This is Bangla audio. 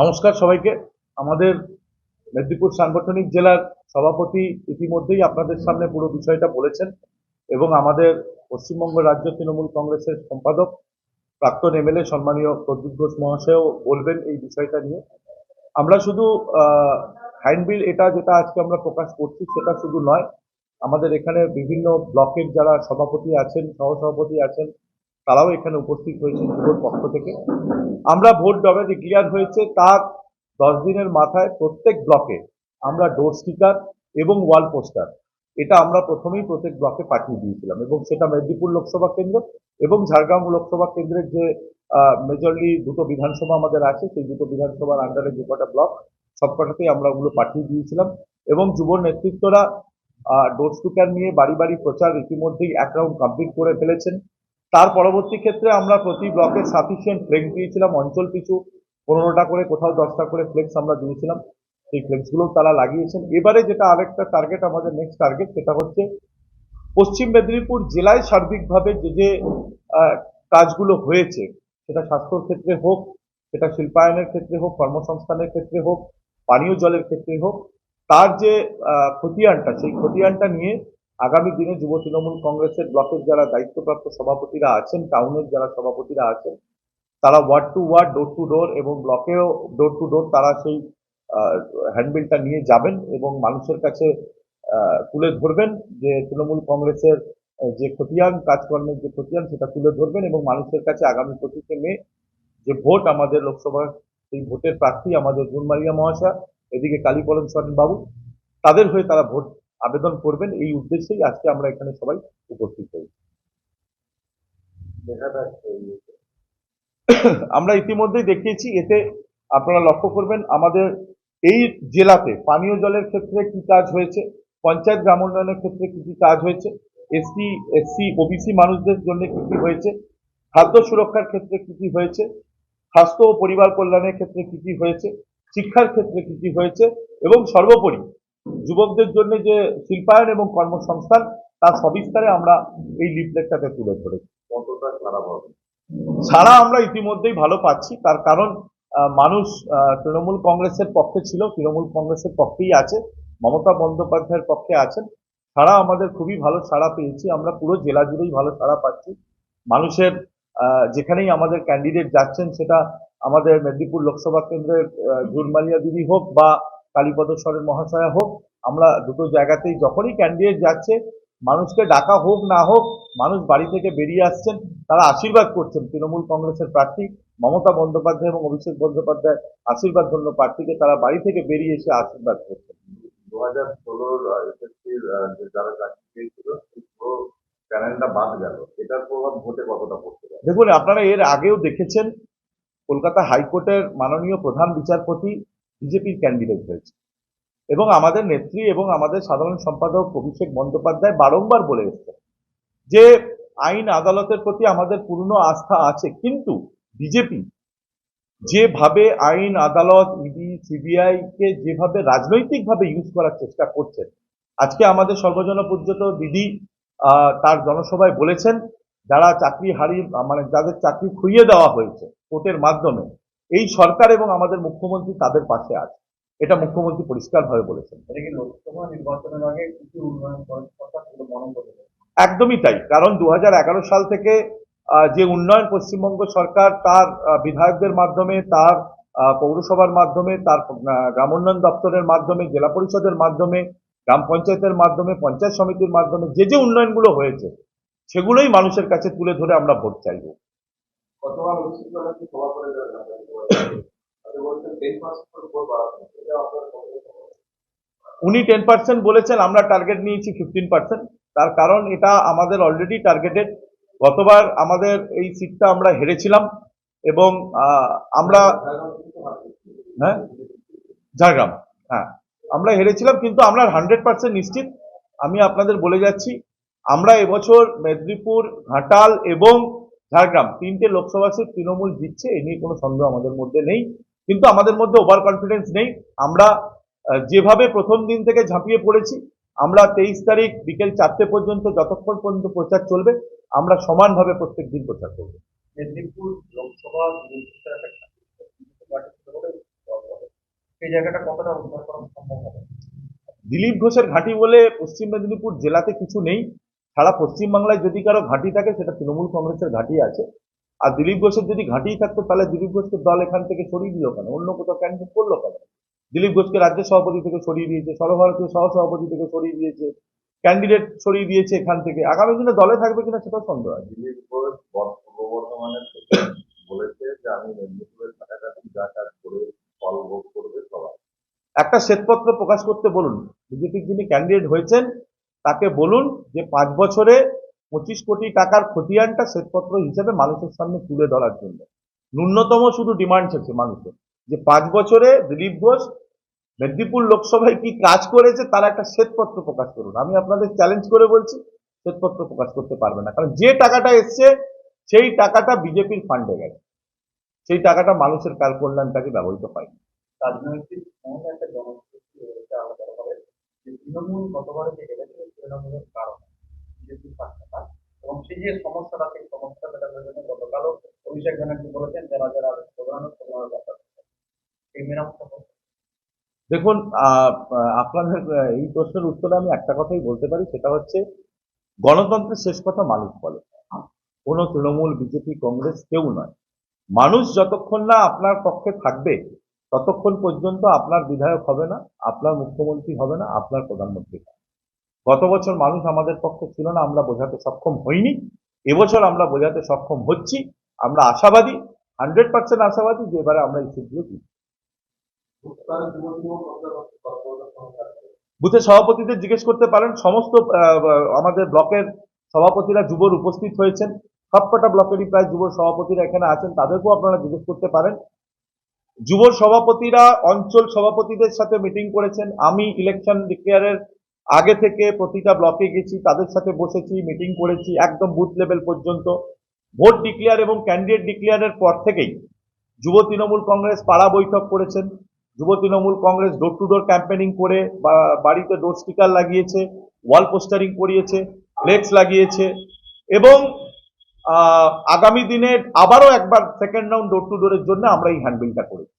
নমস্কার সবাইকে। আমাদের মেদিনীপুর সাংগঠনিক জেলার সভাপতি ইতিমধ্যেই আপনাদের সামনে পুরো বিষয়টা বলেছেন এবং আমাদের পশ্চিমবঙ্গ রাজ্য তৃণমূল কংগ্রেসের সম্পাদক, প্রাক্তন এমএলএ সম্মানীয় প্রদ্যুৎ ঘোষ মহাশয়ও বলবেন এই বিষয়টা নিয়ে। আমরা শুধু হ্যান্ডবিল এটা যেটা আজকে আমরা প্রকাশ করছি সেটা শুধু নয়, আমাদের এখানে বিভিন্ন ব্লকের যারা সভাপতি আছেন, সহসভাপতি আছেন, তারাও এখানে উপস্থিত হয়েছেন যুবর পক্ষ থেকে। আমরা ভোট ডবে ডিক্লিয়ার হয়েছে, তার দশ দিনের মাথায় প্রত্যেক ব্লকে আমরা ডোর স্টিকার এবং ওয়াল পোস্টার এটা আমরা প্রথমেই প্রত্যেক ব্লকে পাঠিয়ে দিয়েছিলাম। এবং সেটা মেদিনীপুর লোকসভা কেন্দ্র এবং ঝাড়গ্রাম লোকসভা কেন্দ্রের যে মেজরলি দুটো বিধানসভা আমাদের আছে, সেই দুটো বিধানসভার আন্ডারে যে কটা ব্লক সবকটাতেই আমরা ওগুলো পাঠিয়ে দিয়েছিলাম। এবং যুব নেতৃত্বরা ডোর স্টিকার নিয়ে বাড়ি বাড়ি প্রচার ইতিমধ্যেই এক রাউন্ড কমপ্লিট করে ফেলেছেন। তার পরবর্তী ক্ষেত্রে আমরা প্রতি ব্লকে সাফিসিয়েন্ট ফ্লেক্স দিয়েছিলাম, অঞ্চল পিছু পনেরোটা করে, কোথাও দশটা করে ফ্লেক্স আমরা দিয়েছিলাম। সেই ফ্লেক্সগুলো তারা লাগিয়েছেন। এবারে যেটা আরেকটা টার্গেট আমাদের নেক্সট টার্গেট সেটা হচ্ছে পশ্চিম মেদিনীপুর জেলায় সার্বিকভাবে যে যে কাজগুলো হয়েছে, সেটা স্বাস্থ্যর ক্ষেত্রে হোক, সেটা শিল্পায়নের ক্ষেত্রে হোক, কর্মসংস্থানের ক্ষেত্রে হোক, পানীয় জলের ক্ষেত্রে হোক, তার যে খতিয়ানটা, সেই খতিয়ানটা নিয়ে আগামী দিনে যুব তৃণমূল কংগ্রেসের ব্লকের যারা দায়িত্বপ্রাপ্ত সভাপতিরা আছেন, টাউনের যারা সভাপতিরা আছেন, তারা ward to ward door to door এবং ব্লকেও ডোর টু ডোর তারা সেই হ্যান্ডবিলটা নিয়ে যাবেন এবং মানুষের কাছে তুলে ধরবেন যে তৃণমূল কংগ্রেসের যে খতিয়ান, কাজকর্মের যে খতিয়ান সেটা তুলে ধরবেন এবং মানুষের কাছে আগামী পঁচিশে মে যে ভোট আমাদের লোকসভা সেই ভোটের প্রার্থী আমাদের জুনমারিয়া মহাশয়, এদিকে কালীপলন সরেন বাবু তাদের হয়ে তারা ভোট আবেদন করবেন এই উদ্দেশ্যেই আজকে আমরা এখানে সবাই উপস্থিত হয়েছি। আমরা ইতিমধ্যেই দেখিয়েছি এতে আপনারা লক্ষ্য করবেন আমাদের এই জেলাতে পানীয় জলের ক্ষেত্রে কি কাজ হয়েছে পঞ্চায়েত গ্রাম উন্নয়নের ক্ষেত্রে কি কি কাজ হয়েছে এসটি এসসি ওবিসি মানুষদের জন্য কি কি হয়েছে খাদ্য সুরক্ষার ক্ষেত্রে কি কি হয়েছে স্বাস্থ্য ও পরিবার কল্যাণের ক্ষেত্রে কি কি হয়েছে শিক্ষার ক্ষেত্রে কি কি হয়েছে এবং সর্বোপরি যুবকদের জন্য যে শিল্পায়ন এবং কর্মসংস্থান তার সবিস্তারে আমরা এই লিফলেটটাতে তুলে ধরেছি। কতটা ছাড়া আমরা ইতিমধ্যেই ভালো পাচ্ছি। তার কারণ মানুষ আহ, তৃণমূল কংগ্রেসের পক্ষে ছিল তৃণমূল কংগ্রেসের পক্ষেই আছে মমতা বন্দ্যোপাধ্যায়ের পক্ষে আছেন। সারা আমাদের খুবই ভালো সাড়া পেয়েছি। আমরা পুরো জেলা জুড়েই ভালো সাড়া পাচ্ছি। মানুষের আহ, যেখানেই আমাদের ক্যান্ডিডেট যাচ্ছেন সেটা আমাদের মেদিনীপুর লোকসভা কেন্দ্রের আহ, জুনমালিয়া দিদি হোক বা কালীপদ সরেন মহাশয়া হোক আমরা দুটো জায়গাতেই যখনই ক্যান্ডিডেট যাচ্ছে মানুষকে ডাকা হোক না হোক মানুষ বাড়ি থেকে বেরিয়ে আসছেন তারা আশীর্বাদ করছেন। তৃণমূল কংগ্রেসের প্রার্থী মমতা বন্দ্যোপাধ্যায় এবং অভিষেক বন্দ্যোপাধ্যায় আশীর্বাদ ধন্য প্রার্থীকে তারা বাড়ি থেকে বেরিয়ে এসে আশীর্বাদ করছেন। দু হাজার ষোলোর যারা চাকরি পেয়েছিল প্যানেলটা বাদ গেল। এটার প্রভাব ভোটে কতটা পড়তে পারে? দেখুন আপনারা এর আগেও দেখেছেন কলকাতা হাইকোর্টের মাননীয় প্রধান বিচারপতি বিজেপির ক্যান্ডিডেট হয়েছে। এবং আমাদের নেত্রী এবং আমাদের সাধারণ সম্পাদক অভিষেক বন্দ্যোপাধ্যায় বারংবার বলে এসছেন যে আইন আদালতের প্রতি আমাদের পূর্ণ আস্থা আছে। কিন্তু বিজেপি যেভাবে আইন আদালত, ইডি, সিবিআই কে যেভাবে রাজনৈতিকভাবে ইউজ করার চেষ্টা করছেন আজকে আমাদের সর্বজন পূজ্যত দিদি তার জনসভায় বলেছেন, যারা চাকরি হারিয়ে মানে যাদের চাকরি খুইয়ে দেওয়া হয়েছে কোর্টের মাধ্যমে, এই সরকার এবং আমাদের মুখ্যমন্ত্রী তাদের পাশে আছে। এটা মুখ্যমন্ত্রী পরিষ্কারভাবে বলেছেন। একদমই তাই কারণ দু হাজার এগারো সাল থেকে যে উন্নয়ন পশ্চিমবঙ্গ সরকার তার বিধায়কদের মাধ্যমে তার পৌরসভার মাধ্যমে তার গ্রাম উন্নয়ন দপ্তরের মাধ্যমে জেলা পরিষদের মাধ্যমে গ্রাম পঞ্চায়েতের মাধ্যমে পঞ্চায়েত সমিতির মাধ্যমে যে যে উন্নয়নগুলো হয়েছে সেগুলোই মানুষের কাছে তুলে ধরে আমরা ভোট চাইব। উনি টেন পার্সেন্ট বলেছেন, আমরা টার্গেট নিয়েছি ফিফটিন পার্সেন্ট তার কারণ এটা আমাদের অলরেডি টার্গেটেড গতবার আমাদের এই সিটটা আমরা হেরেছিলাম এবং আমরা হ্যাঁ? ঝাড়গ্রাম হ্যাঁ। আমরা হেরেছিলাম কিন্তু আমরা হান্ড্রেড পার্সেন্ট নিশ্চিত। আমি আপনাদের বলে যাচ্ছি, আমরা এবছর মেদিনীপুর, ঘাটাল এবং ঝাড়গ্রাম তিনটে লোকসভা সিট তৃণমূল জিতছে, এ নিয়ে কোনো সন্দেহ আমাদের মধ্যে নেই। কিন্তু আমাদের মধ্যে ওভার কনফিডেন্স নেই। আমরা যেভাবে প্রথম দিন থেকে ঝাঁপিয়ে পড়েছি আমরা তেইশ তারিখ বিকেল চারটে পর্যন্ত যতক্ষণ পর্যন্ত প্রচার চলবে আমরা সমানভাবে প্রত্যেক দিন প্রচার করব। মেদিনীপুর লোকসভা সেই জায়গাটা কতটা উদ্ধার করা সম্ভব হবে? দিলীপ ঘোষের ঘাঁটি বলে পশ্চিম মেদিনীপুর জেলাতে কিছু নেই। সারা পশ্চিমবাংলায় যদি কারও ঘাঁটি থাকে সেটা তৃণমূল কংগ্রেসের ঘাঁটি আছে। আর দিলীপ ঘোষের যদি ঘাঁটি থাকতো তাহলে দিলীপ ঘোষকে দল এখান থেকে সরিয়ে দিল কেন? অন্য কোথাও ক্যান্ডিডেট করল কেন? দিলীপ ঘোষকে রাজ্য সভাপতি থেকে সরিয়ে দিয়েছে সর্বভারতীয় সহ সভাপতি থেকে সরিয়ে দিয়েছে ক্যান্ডিডেট সরিয়ে দিয়েছে এখান থেকে। আগামী দিনে দলে থাকবে কিনা সেটাও সন্দেহ আছে। দিলীপ ঘোষ পূর্ব বর্ধমানের বলেছে যে আমি মেদিনীপুরের কাছাকাছি যা কাজ করে ফল ভোগ করবে সবাই। একটা শ্বেতপত্র প্রকাশ করতে বলুন। বিজেপির যিনি ক্যান্ডিডেট হয়েছেন তাকে বলুন যে পাঁচ বছরে পঁচিশ কোটি টাকার খতিয়ানটা শ্বেতপত্র হিসেবে মানুষের সামনে তুলে ধরার জন্য। ন্যূনতম শুধু ডিমান্ড আছে মানুষের। যে পাঁচ বছরে দিলীপ ঘোষ মেদিনীপুর লোকসভায় কি কাজ করেছে, তার একটা শ্বেতপত্র প্রকাশ করুন। আমি আপনাদের চ্যালেঞ্জ করে বলছি, শ্বেতপত্র প্রকাশ করতে পারবে না। কারণ যে টাকাটা এসছে, সেই টাকাটা বিজেপির ফান্ডে গেছে। সেই টাকাটা মানুষের কাল কল্যাণটাকে ব্যবহৃত হয়নি। রাজনৈতিক তৃণমূল গতবারে যে তৃণমূলের বিজেপি পার্টিটা এবং সেই যে সমস্যাটা সেই সমস্যাটা মেটানোর জন্য গতকালও অভিষেক ব্যানার্জি বলেছেন যারা যারা প্রধানত প্রধানত ব্যাপার এই মেরামত দেখুন আপনাদের এই প্রশ্নের উত্তরে আমি একটা কথাই বলতে পারি, সেটা হচ্ছে গণতন্ত্রের শেষ কথা মানুষ বলে। কোনো তৃণমূল, বিজেপি, কংগ্রেস কেউ নয়। মানুষ যতক্ষণ না আপনার পক্ষে থাকবে, ততক্ষণ পর্যন্ত আপনার বিধায়ক হবে না, আপনার মুখ্যমন্ত্রী হবে না, আপনার প্রধানমন্ত্রী হবে। গত বছর মানুষ আমাদের পক্ষে ছিল না, আমরা বোঝাতে সক্ষম হইনি। এবছর আমরা বোঝাতে সক্ষম হচ্ছি। আমরা আশাবাদী, হান্ড্রেড পার্সেন্ট আশাবাদী যে এবারে আমরা এই সিটগুলো জিতবো। বুথের সভাপতিদের জিজ্ঞেস করতে পারেন, সমস্ত আমাদের ব্লকের সভাপতিরা যুবর উপস্থিত হয়েছেন। সবকটা ব্লকেরই প্রায় যুব সভাপতিরা এখানে আছেন, তাদেরকেও আপনারা জিজ্ঞেস করতে পারেন। যুব সভাপতিরা অঞ্চল সভাপতিদের সাথে মিটিং করেছেন। আমি ইলেকশন ডিক্লেয়ারের আগে থেকে প্রতিটা ব্লকে গেছি, তাদের সাথে বসেছি মিটিং করেছি, একদম বুথ লেভেল পর্যন্ত। ভোট ডিক্লেয়ার এবং ক্যান্ডিডেট ডিক্লেয়ারের পর থেকেই যুব তৃণমূল কংগ্রেস পাড়া বৈঠক করেছেন। যুব Trinamool Congress door to door campaigning করে বাড়িতে ডোর স্টিকার লাগিয়েছে ওয়াল পোস্টারিং করিয়েছে ফ্লেক্স লাগিয়েছে এবং আগামী দিনে আবারও একবার সেকেন্ড রাউন্ড ডোর টু ডোরের জন্য আমরা এই হ্যান্ডবিলটা করেছি।